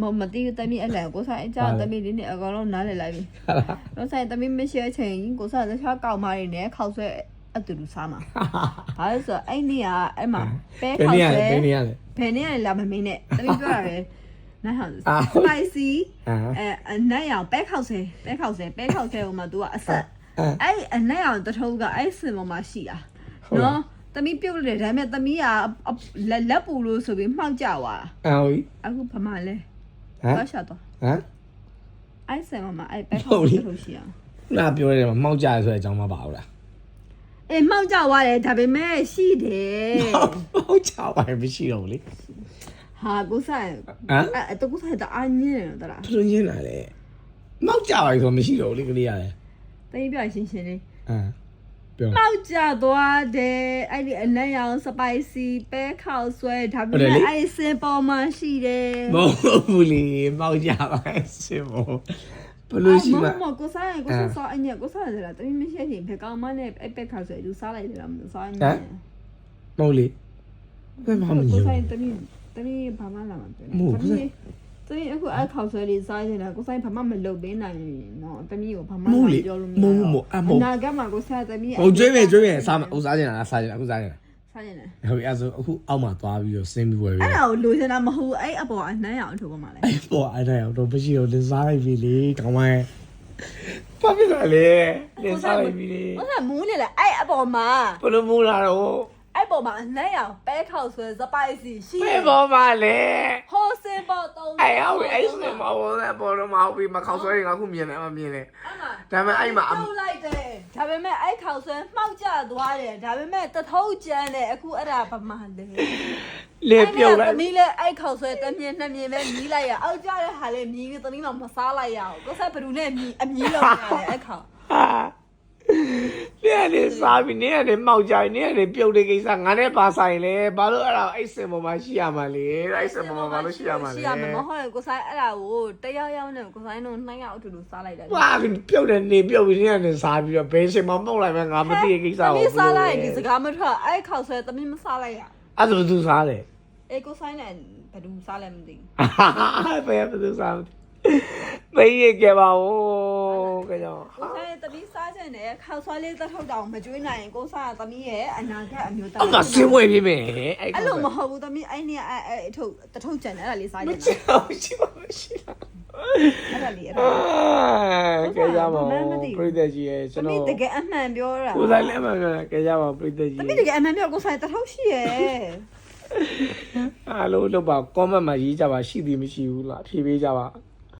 မမတိတမီအလန်ကိုဆိုင်အကြောင်းတမီလေးနဲ့အကောင်လုံးနားလည်လိုက်ပြီတော့ဆိုင်တမီမရှိတဲ့အချိန်ကိုဆိုင်တခြားကောက်မားတွေနဲ့ခောက်ဆွဲအတူတူစားမှာဘာလို့ဆိုအဲ့ဒီကအဲ့မှာပဲဘယ်ခောနေက်ရဆွဲလဲဘယ်နေရလဲဘယ်နေရလာမမင်းနဲ့တမီပြောတာပဲနားဟောင်းအာ spicy အာအဲအနက်ရောင်ပဲခောက်ဆွဲပဲခောက်ဆွဲပဲခောက်ဆွဲဟိုမှာ तू ကအဆက်အာအဲ့အနက်ရောင်တထုပ်ကအဲ့စင်ပေါ်မှာရှိတာဟုတ်လားနော်တမီပြုတ်တယ်ဒါပေမဲ့တမီကအလက်လက်ပူလို့ဆိုပြီးမှောက်ကြသွားတာအာဟိအခုဗမာလဲ ဟမ်တော့ရှာတော့ဟမ်အဲ့ဆယ်မမအဲ့ဘက်ခေါက်တလို့ရှိအောင်ခုနပြောရတယ်မှာမှောက်ကြရဆိုတဲ့အကြောင်းမပါဘူးလားအေးမှောက်ကြသွားတယ်ဒါပေမဲ့ရှိတယ်မှောက်ကြပါရင်မရှိတော့ဘူးလေဟာကိုဆိုင်ဟမ်အဲ့တကူဆိုင်တအားညင်းတယ်တလားဘယ်လိုညင်းလာလဲမှောက်ကြပါရင်ဆိုမရှိတော့ဘူးလေကလေးရတယ်တိတ်ပြရှင်းရှင်းလေးအာ ပြောမှောက်ကြသွားတယ်အဲ့ဒီအနက်ရောင်စပိုက်စီပဲခေါက်ဆွဲဒါပေမဲ့အဲ့စင်ပေါ်မှာရှိတယ်မဟုတ်ဘူးလေမှောက်ကြပါရင်စင်မဘယ်လိုရှိမှာမကိုဆိုင်ကိုဆိုင်စောအညက်ကိုဆိုင်တယ်လားတမီးမရှိရင်ဘယ်ကောင်မနဲ့အဲ့ပဲခေါက်ဆွဲလူစားလိုက်တယ်လားမလို့စားအညက်မဟုတ်လေဘယ်မှမကိုညို့ဆိုင်တမီးတမီးဘာမှလာမှာပြန်မဟုတ်ဘူး တမီးအခုအဲ့ခေါက်ဆွဲလေးစားနေတာကိုဆိုင်ဘာမှမလုပ်ပေးနိုင်ဘူးနော်တမီးကိုဘာမှမဟုတ်လေပြောလို့မမရဟုတ်ဘူးမဟုတ်အမဟုတ်နာကမှာကိုဆိုင်တမီးဟိုကျွေးမယ်ကျွေးမယ်စားမယ်ဟိုစားကြင်လားစားကြင်အခုစားကြင်လားစားနေတယ်ဟုတ်ပြီအဲ့ဆိုအခုအောက်မှာသွားပြီးတော့စင်းပြီးဝယ်ပြီးအဲ့ဒါကိုလိုချင်တာမဟုတ်ဘူးအဲ့အပေါ်အနှမ်းရအောင်ထုတ်ပါမှလဲအဲ့ပေါ်အဲ့ဒါတော့မရှိတော့လင်းစားလိုက်ပြီလေကောင်းမရဲ့ဘာဖြစ်လဲလေလင်းစားလိုက်ပြီလေဟုတ်လားမူးနေလားအဲ့အပေါ်မှာဘယ်လိုမိုးလာတော့အဲ့ ပေါ်မှာအနှမ်းရအောင်ပဲခေါက်ဆွဲစပိုက်စီရှိဘယ်ပေါ်မှာလဲဟိုစင်ပေါ်တုံးအဲ့ဟောအဲ့စင်မပေါ်လဲပေါ်တော့မဟုတ်ပြီမခေါက်ဆွဲရင်ငါခုမြင်တယ်မမြင်လေအဲ့မှာဒါပေမဲ့အဲ့မှာအထုတ်လိုက်တယ်ဒါပေမဲ့အဲ့ခေါက်ဆွဲမှောက်ကျသွားတယ်ဒါပေမဲ့တထုံးကျန်တယ်အခုအဲ့ဒါဘာမှလဲလေပြုတ်လိုက်သမီးလည်းအဲ့ခေါက်ဆွဲတစ်မြင်နှစ်မြင်ပဲမြည်လိုက်ရအောက်ကျတဲ့ဟာလည်းမြည်ပြီးသမီးတော့မစားလိုက်ရအောင်ကိုဆက်ဘယ်သူနဲ့မြည်အမြည်လုံးရတယ်အဲ့ခေါက်ဟာ နေရနေစားပြီနေရနေမောက်ကြနေရနေပြုတ်တဲ့ကိစ္စငါနဲ့ပါဆိုင်လေဘာလို့အဲ့ဒါအဲ့စင်ပေါ်မှာရှိရမှာလေအဲ့စင်ပေါ်မှာဘာလို့ရှိရမှာလဲရှိရမှာမဟုတ်ဘူးကိုဆိုင်အဲ့ဒါကိုတရားရောက်နေကိုဆိုင်တို့နှစ်ယောက်အတူတူစားလိုက်တယ်哇，ပြုတ်တယ်နေပြုတ်ပြီးနေရတယ်စားပြီးတော့ဘယ်ချိန်မှမောက်လိုက်မှငါမသိတဲ့ကိစ္စသမီးကိုစားလိုက်ရင်ဒီစကားမထွက်အဲ့ခေါက်ဆွဲသမီးမစားလိုက်ရအဲ့ဒါဘယ်သူစားလဲအေကိုဆိုင်နဲ့ဘယ်သူစားလဲမသိဘူးဘယ်ဘယ်သူစားလဲမေးရကြပါဦး ကြောင်ကိုဆိုင်သမီးစားချင်တယ်ခေါက်ဆွဲလေးတစ်ထုပ်တောင်မကျွေးနိုင်ရင်ကိုစားသမီးရဲ့အနာဂတ်အမျိုးသားအောက်ကစင်းဝဲပြီးမယ်အဲ့အဲ့လိုမဟုတ်ဘူးသမီးအဲ့နေ့အဲ့အဲ့အထုပ်တစ်ထုပ်ကျန်တယ်အဲ့ဒါလေးစားမကြတယ်ချစ်အောင်ရှိပါမရှိလားအဲ့ဒါလေးအဲ့ဒါအာကြကြပါဦးပြိတ္တကြီးရဲ့ကျွန်သမီးတော်တကယ်အမှန်ပြောတာကိုယ်စားလည်းမပြောကြကြပါပြိတ္တကြီးသမီးတကယ်အမှန်ပြောကိုဆိုင်တစ်ထုပ်ရှိရဲ့အားလုံးလောက်ပါ comment မှာရေးကြပါရှိသည်မရှိဘူးလားဖြေပေးကြပါ